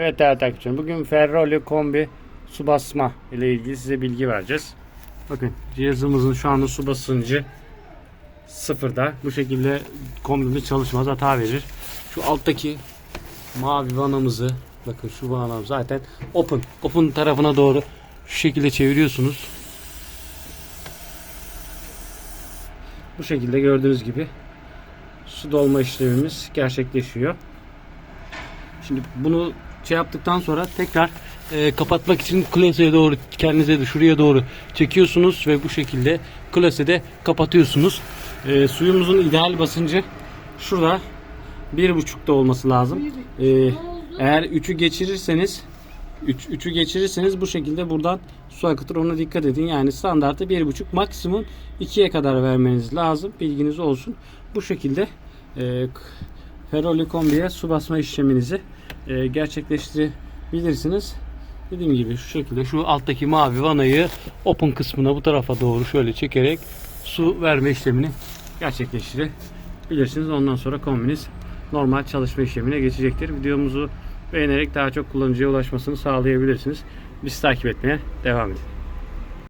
Evet değerli takipçilerim. Bugün Ferrari kombi su basma ile ilgili size bilgi vereceğiz. Bakın cihazımızın şu anda su basıncı sıfırda. Bu şekilde kombimiz çalışmaz hata verir. Şu alttaki mavi vanamızı bakın şu vanam zaten open. Open tarafına doğru şu şekilde çeviriyorsunuz. Bu şekilde gördüğünüz gibi su dolma işlemimiz gerçekleşiyor. Şimdi bunu şey yaptıktan sonra tekrar e, kapatmak için klaseye doğru kendinize de şuraya doğru çekiyorsunuz ve bu şekilde klasede kapatıyorsunuz. E, suyumuzun ideal basıncı şurada bir buçukta olması lazım. E, eğer 3'ü geçirirseniz 3 3'ü geçirirseniz bu şekilde buradan su akıtır ona dikkat edin. Yani standartı bir buçuk maksimum 2'ye kadar vermeniz lazım. Bilginiz olsun. Bu şekilde e, Ferroli kombiye su basma işleminizi e, gerçekleştirebilirsiniz. Dediğim gibi şu şekilde şu alttaki mavi vanayı open kısmına bu tarafa doğru şöyle çekerek su verme işlemini gerçekleştirebilirsiniz. Ondan sonra kombiniz normal çalışma işlemine geçecektir. Videomuzu beğenerek daha çok kullanıcıya ulaşmasını sağlayabilirsiniz. Bizi takip etmeye devam edin.